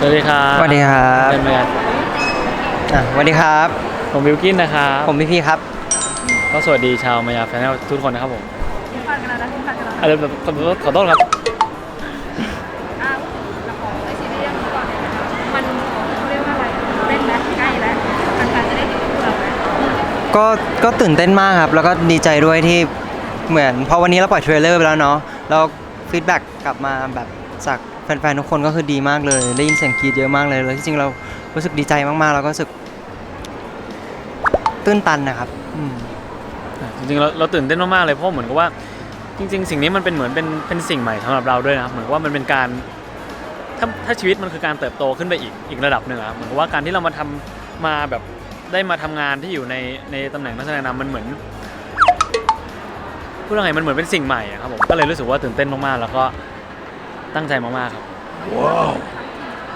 สวัสดีครับสวัสดีครับเป็นไงอะสวัสดีครับ ผมวิวกินนะครับผมพี่พีครับ ก็สวัสดีชาวมายาแฟนทุกคนนะครับผมทิ้งฟันกันแล้วนะทิ้งฟันกันแล้วนะอะไรแบบขอโทษขอโทษครับอ้าวละครไอซีรีส์เรื่องนี้ก่อนเนี่ยนะคะมันเขาเรียกว่าอะไรเล่นแล้วใกล้แล้วแฟนๆจะได้ดูพวกเราแล้วก็ก็ตื่นเต้นมากครับ แล้วก็ดีใจด้วยที่เหมือนพอวันนี้เราปล่อยเทรลเลอร์ไปแล้วเนาะแล้วฟีดแบ็กกลับมาแบบจาก แฟนๆทุกคนก็คือดีมากเลยได้ยินเสียงกรีดเยอะมากเลยแล้วที่จริงเรารู้สึกดีใจมากๆแล้วก็รู้สึกตื้นตันนะครับอืม จริงๆเราเราตื่นเต้นมากๆเลยเพราะเหมือนกับว่าจริง ๆ สิ่งนี้มันเป็นเหมือนเป็นเป็นสิ่งใหม่สำหรับเราด้วยนะครับเหมือนกับว่ามันเป็นการถ้าถ้าชีวิตมันคือการเติบโตขึ้นไปอีกอีกระดับหนึ่งอะครับเหมือนกับว่าการที่เรามาทำมาแบบได้มาทำงานที่อยู่ในในตำแหน่งนักแสดงนำมันเหมือนพูดยังไงมันเหมือนเป็นสิ่งใหม่อะครับผมก็เลยรู้สึกว่าตื่นเต้นมากๆแล้วก็ ตั้งใจมากๆครับ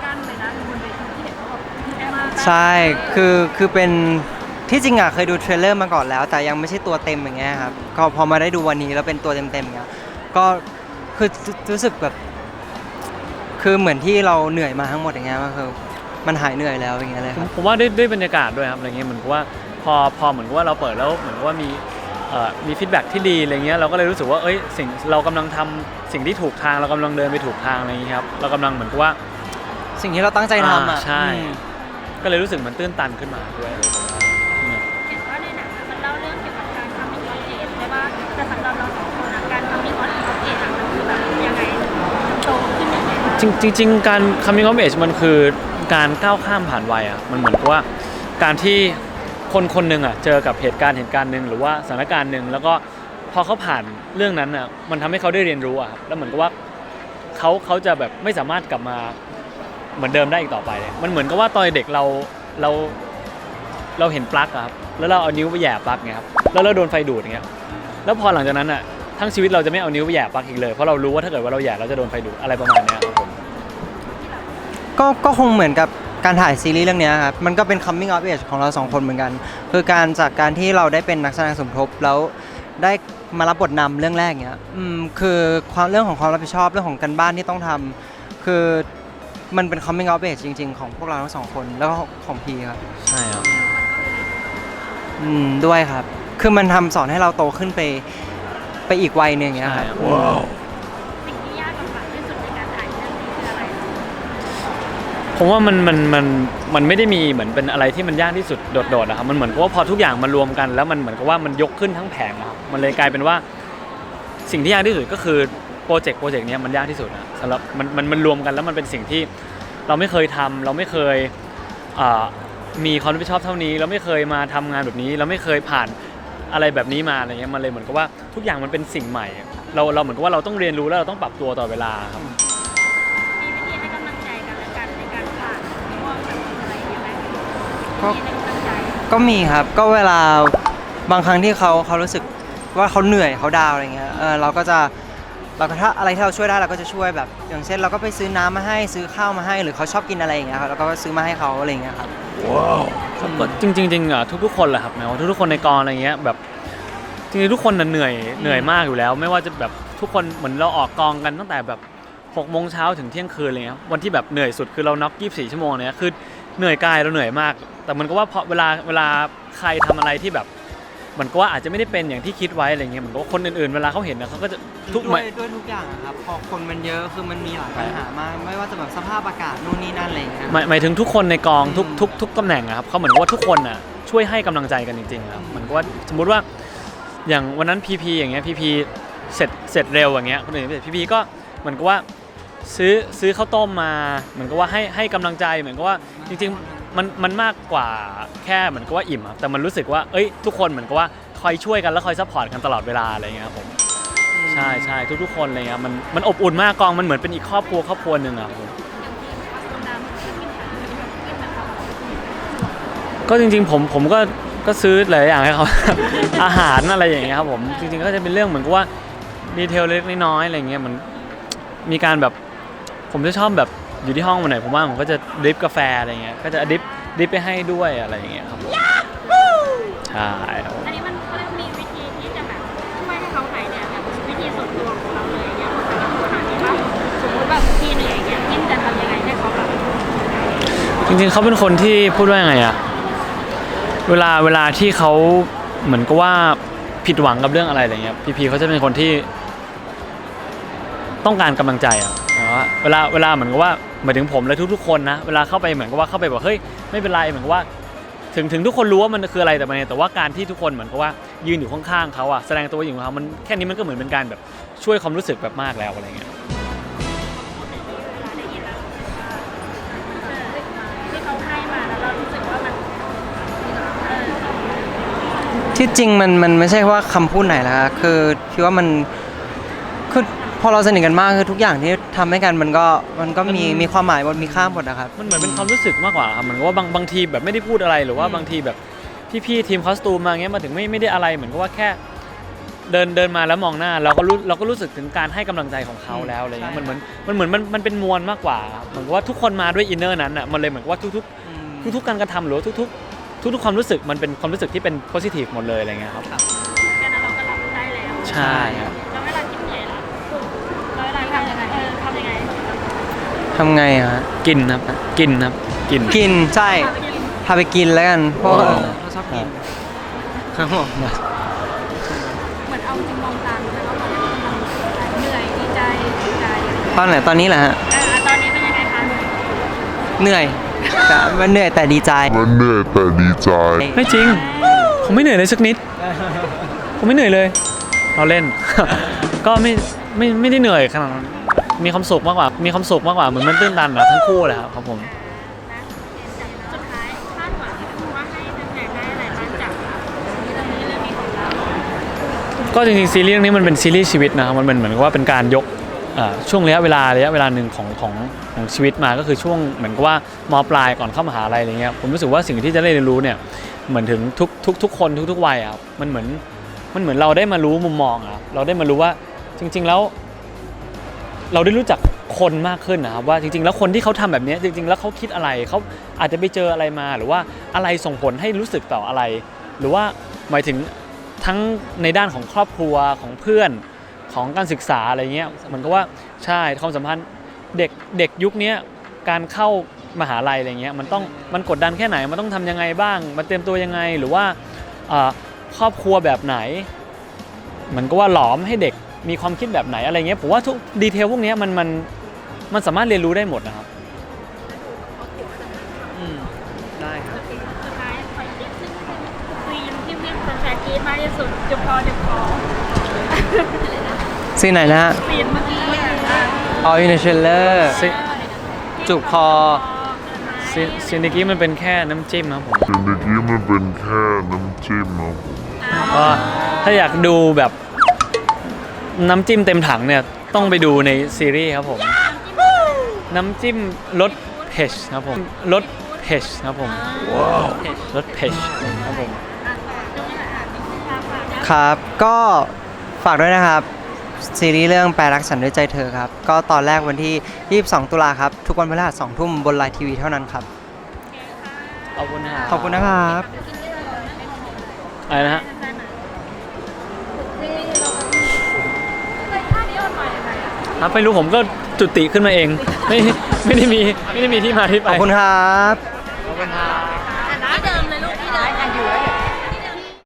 กั้นเลยนะบนเวทีที่เห็นเขาบอกแค่มากใช่ คือ คือเป็นที่จริงอะเคยดูเทรลเลอร์มาก่อนแล้ว แต่ยังไม่ใช่ตัวเต็มอย่างเงี้ยครับ ก็พอมาได้ดูวันนี้แล้วเป็นตัวเต็มๆอย่างเงี้ย ก็คือรู้สึกแบบ คือเหมือนที่เราเหนื่อยมาทั้งหมดอย่างเงี้ยก็คือมันหายเหนื่อยแล้วอย่างเงี้ยเลยผคมรับ ผมว่าด้วยด้วยบรรยากาศด้วยครับอะไรเงี้ยเหมือนกับว่าพอพอเหมือนกับว่าเราเปิดแล้วเหมือนกับว่ามีเอ่อ มีฟีดแบ็กที่ดีอะไรเงี้ยเราก็เลยรู้สึกว่าเอ้ยสิ่งเรากำลังทำสิ่งที่ถูกทางเรากำลังเดินไปถูกทางอะไรอย่างเงี้ยครับเรากำลังเหมือนกับว่าสิ่งที่เราตั้งใจทำอะอ่าใช่อืมก็เลยรู้สึกเหมันตื้นตันขึ้นมาด้วยอะไรแบบนี้เนี่ยเห็นว่าในหนังอะมันเล่าเรื่องเกี่ยวกับการทำมิงออฟเอจใช่ป่ะแต่สำหรับเราสองคนอะการทำมิงออฟเอจอะมันคือแบบยังไงโตขึ้นยังไงบ้างจริงจริงๆการ coming of age มันคือการก้าวข้ามผ่านวัยอะมันเหมือนกับว่าการที่ คนคนหนึ่งอะเจอกับเหตุการณ์เหตุการณ์หนึ่งหรือว่าสถานการณ์หนึ่งแล้วก็พอเขาผ่านเรื่องนั้นอะมันทำให้เขาได้เรียนรู้อะแล้วเหมือนกับว่าเขาเขาจะแบบไม่สามารถกลับมาเหมือนเดิมได้อีกต่อไปเลยมันเหมือนกับว่าตอนเด็กเราเราเราเห็นปลั๊กอะครับแล้วเราเอานิ้วไปแหย่ปลั๊กเงี้ยครับแล้วเราโดนไฟดูดอย่างเงี้ยแล้วพอหลังจากนั้นอะทั้งชีวิตเราจะไม่เอานิ้วไปแหย่ปลั๊กอีกเลยเพราะเรารู้ว่าถ้าเกิดว่าเราแหย่เราจะโดนไฟดูดอะไรประมาณเนี้ยครับผมก็ก็คงเหมือนกับ การถ่ายซีรีส์เรื่องเนี้ยครับมันก็เป็น coming of age ของเราสองคนเหมือนกัน คือการจากการที่เราได้เป็นนักแสดงสมทบแล้วได้มารับบทนำเรื่องแรกเนี้ยอืมคือความเรื่องของความรับผิดชอบเรื่องของการบ้านที่ต้องทำคือมันเป็น coming of age จริง ๆ ของพวกเราทั้งสองคนแล้วก็ของพีครับใช่ครับอืมด้วยครับ คือมันทำสอนให้เราโตขึ้นไปไปอีกวัยหนึ่งอย่างเงี้ยครับ ผมว่ามันมันมันมันไม่ได้มีเหมือนเป็นอะไรที่มันยากที่สุดโดดๆนะครับมันเหมือนกับว่าพอทุกอย่างมารวมกัน แล้วมันเหมือนกับว่ามันยกขึ้นทั้งแผงอะครับมันเลยกลายเป็นว่า สิ่งที่ยากที่สุดก็คือโปรเจกต์โปรเจกต์เนี้ยมันยากที่สุดนะสำหรับมันมันมันรวมกันแล้วมันเป็นสิ่งที่เราไม่เคยทำเราไม่เคยอ่ามีความรับผิดชอบเท่านี้ เราไม่เคยมาทำงานแบบนี้ เราไม่เคยผ่านอะไรแบบนี้มาอะไรเงี้ยมันเลยเหมือนกับว่าทุกอย่างมันเป็นสิ่งใหม่ เราเราเหมือนกับว่าเราต้องเรียนรู้แล้วเราต้องปรับตัวต่อเวลาครับ ก็มีให้กำลังใจก็มีครับก็เวลาบางครั้งที่เขาเขารู้สึกว่าเขาเหนื่อยเขาดาวน์อะไรเงี้ยเออเราก็จะเราก็ถ้าอะไรที่เราช่วยได้เราก็จะช่วยแบบ อย่างเช่นเราก็ไปซื้อน้ำมาให้ซื้อข้าวมาให้หรือเขาชอบกินอะไรอย่างเงี้ยครับเราก็ซื้อมาให้เขาอะไรอย่างเงี้ยครับครับก็จริงๆจริงๆอะทุกๆคนแหละครับนะทุกๆคนในกองอะไรเงี้ยแบบจริงๆทุกคนน่ะเหนื่อยเหนื่อยมากอยู่แล้ว ไม่ว่าจะแบบทุกคนเหมือนเราออกกองกันตั้งแต่แบบ6กโมงเช้าถึงเที่ยงคืนอะไรเงี้ยวันที่แบบเหนื่อยสุดคือเราน็อก24ชั่วโมงเนี่ยคือ เหนื่อยกายเราเหนื่อยมาก แต่มันก็ว่าพอเวลาเวลาใครทำอะไรที่แบบ มันก็ว่าอาจจะไม่ได้เป็นอย่างที่คิดไว้อะไรเงี้ยเหมือนกับว่าคนอื่นๆ เวลาเขาเห็นนะเขาก็จะทุกด้หวมายยด้วยทุกอย่างอะครับพอคนมันเยอะคือมันมีหลายปัญหามากไม่ว่าจะแบบสภาพอากาศนู่นนี่นั่นอะไรอย่างเงี้ยหมายหมายถึงทุกคนในกองทุกอืมทุกทุกตำแหน่งอะครับเขาเหมือนกับว่าทุกคนอะช่วยให้กำลังใจกันจริงๆครับเหมือนกับว่าสมมุติว่าอย่างวันนั้นพีพีอย่างเงี้ยพีพีเสร็จเสร็จเร็วอย่างเงี้ยคนอื่นไม่เสร็จพีพีก็เหมือนกับว่า ซื้อซื้อข้าวต้มมา เหมือนกับว่าให้ให้กำลังใจเหมือนกับว่าจริงๆมันมันมากกว่าแค่เหมือนกับว่าอิ่มครับแต่มันรู้สึกว่าเอ้ยทุกคนเหมือนกับว่าคอยช่วยกันแล้วคอยซัพพอร์ตกันตลอดเวลาอะไรเงี้ยครับผมใช่ใช่ทุกๆคนอะไรเงี้ยมันมันอบอุ่นมากกองมันเหมือนเป็นอีกครอบครัวครอบครัวหนึ่งอะครับผมก็จริง ๆ ผมผมก็ก็ซื้อหลายอย่างให้เขา อาหารอะไรอย่างเงี้ยครับผมจริงๆก็จะเป็นเรื่องเหมือนกับว่าดีเทลเล็กๆน้อยๆอะไรเงี้ยมันมีการแบบ ผมจะชอบแบบอยู่ที่ห้องวันไหนผมว่าผมก็จะดริปกาแฟอะไรเงี้ยก็จะดริปดริปไปให้ด้วยอะไรอย่างเงี้ยครับผมใช่ครับผมอันนี้มันเขาเรียกมีวิธีที่จะแบบช่วยให้เขาหายเหนื่อยแบบวิธีส่วนตัวของเราเลยอย่างเงี้ยมันจะมีปัญหานี้ว่าสมมติแบบพี่เหนื่อยอย่างเงี้ยพี่จะทำยังไงให้เขาแบบริงๆเขาเป็นคนที่พูดว่ายังไงอะเวลาเวลาที่เขาเหมือนกับว่าผิดหวังกับเรื่องอะไรอะไรเงี้ยพีพีเขาจะเป็นคนที่ ต้องการกำลังใจอะแต่ ว่าเวลาเวลาเหมือนกับว่าหมายถึงผมและทุกๆคนนะเวลาเข้าไปเหมือนกับว่าเข้าไปบอกเฮ้ยไม่เป็นไรเหมือนกับว่า ถึงถึงทุกคนรู้ว่ามันคืออะไรแต่มันแต่ว่าการที่ทุกคนเหมือนกับว่ายืนอยู่ข้างๆเขาอะแสดงตัวอยู่ของเขามันแค่นี้มันก็เหมือนเป็นการแบบช่วยความรู้สึกแบบมากแล้วอะไรเงี้ยที่จริงมันมันไม่ใช่ว่าคำพูดไหนละคือคิดว่ามันคือพอเราสนิทกันมากคือทุกอย่างที่ ทำให้กันมันก็มันก็มีมันมีความหมายหมดมีค่าหมดนะครับ มันเหมือนเป็นความรู้สึกมากกว่าครับเหมือนกับว่าบางบางทีแบบไม่ได้พูดอะไรหรือว่าอืมบางทีแบบพี่ๆทีมคอสตูมมาเงี้ยมาถึงไม่ไม่ได้อะไรเหมือนกับว่าแค่ เดินเดินมาแล้วมองหน้า เราก็รู้เราก็รู้สึกถึงการให้กำลังใจของเขาแล้วอะไรเงี้ยมันเหมือนมันเหมือนมันมันเป็นมวลมากกว่าเหมือนกับว่าทุกคนมาด้วยอินเนอร์นั้นอะมันเลยเหมือนกับว่าทุกๆทุกๆการกระทำหรือว่าทุกๆ ทุกๆความรู้สึกมันเป็นความรู้สึกที่เป็นโพซิทีฟหมดเลยอะไรเงี้ยครับ แค่นั้นเราก็รับได้แล้ว ใช่ครับ ทำไงอะฮะกินครับกินครับกินกินใช่ทำไปกินพาไปกินแล้วกันเพราะว่าอ๋อเราชอบกินครับผมเหมือนเอาจริงมองตามแล้วก็ตอนนี้มันเหนื่อยดีใจดีใจตอนไหนตอนนี้แหละฮะเออตอนนี้เป็นยังไงคะเหนื่อยแต่มันเหนื่อยแต่ดีใจมันเหนื่อยแต่ดีใจไม่จริงผมไม่เหนื่อยเลยสักนิดผมไม่เหนื่อยเลย เราเล่น ก็ไม่ไม่ไม่ได้เหนื่อยขนาดนั้น มีความสุขมากกว่า มีความสุขมากกว่าเหมือนมันตื้นตันอะทั้งคู่เลยครับครับผม สุดท้ายคาดหวังว่าให้แฟนๆได้อะไรบ้างจากเรื่องนี้เรื่องนี้ของเราก็จริงๆซีรีส์เรื่องนี้มันเป็นซีรีส์ชีวิตนะครับมันเป็นเหมือนกับว่าเป็นการยกเอ่อช่วงระยะเวลาระยะเวลาหนึ่งของของของชีวิตมาก็คือช่วงเหมือนกับว่ามปลายก่อนเข้ามหาลัยอะไรเงี้ยผมรู้สึกว่าสิ่งที่จะได้เรียนรู้เนี่ยเหมือนถึงทุกทุกทุกคนทุกทุกวัยอะครับมันเหมือนมันเหมือนเราได้มารู้มุมมองอะครับเราได้มารู้ว่าจริง ๆ แล้ว เราได้รู้จักคนมากขึ้นนะครับว่าจริง ๆ แล้วคนที่เขาทำแบบนี้จริง ๆ แล้วเขาคิดอะไรเขาอาจจะไปเจออะไรมา หรือว่าอะไรส่งผลให้รู้สึกต่ออะไร หรือว่าหมายถึงทั้งในด้านของครอบครัวของเพื่อนของการศึกษาอะไรเงี้ยเหมันก็ว่าใช่ความสัมพันธ์เด็กเด็กยุคนี้การเข้ามหาลัยอะไรเงี้ยมันต้องมันกดดันแค่ไหนมันต้องทำยังไงบ้าง มันเตรียมตัวยังไงหรือว่าอ่าครอบครัวแบบไหน มันก็ว่าหลอมให้เด็ก มีความคิดแบบไหนอะไรเงี้ยผมว่าทุกดีเทลพวกเนี้ยมันมันมันสามารถเรียนรู้ได้หมดนะครับได้ครับ สุดท้ายขออีกนิดนึงซีนที่เรียกแฟนๆกรี๊ดมากที่สุดจุบคอจุบคอซีนไหนนะฮะซีนเมื่อกี้เนี่ยอะออยูเนเชลเลอร์ซีจูบคอซีซีนเมื่อกี้มันเป็นแค่น้ำจิ้มครับผม แต่เมื่อกี้มันเป็นแค่น้ำจิ้มครับผมก็ถ้าอยากดูแบบ น้ำจิ้มเต็มถังเนี่ยต้องไปดูในซีรีส์ครับผม น้ำจิ้มรสเผ็ดครับผมรสเผ็ดครับผมรสเผ็ดครับผม ครับก็ฝากด้วยนะครับ ซีรีส์เรื่องแปลรักฉันด้วยใจเธอครับ ก็ตอนแรกวันที่ 22 ตุลาครับ ทุกวันพฤหัส2ทุ่มบนไลน์ทีวีเท่านั้นครับ ขอบคุณครับขอบคุณนะครับอะไรนะฮะ ครับไม่รู้ผมก็จุติขึ้นมาเอง ไม่ไม่ได้มีไม่ได้มีที่มาที่ไปขอบคุณครับ ขอบคุณครับ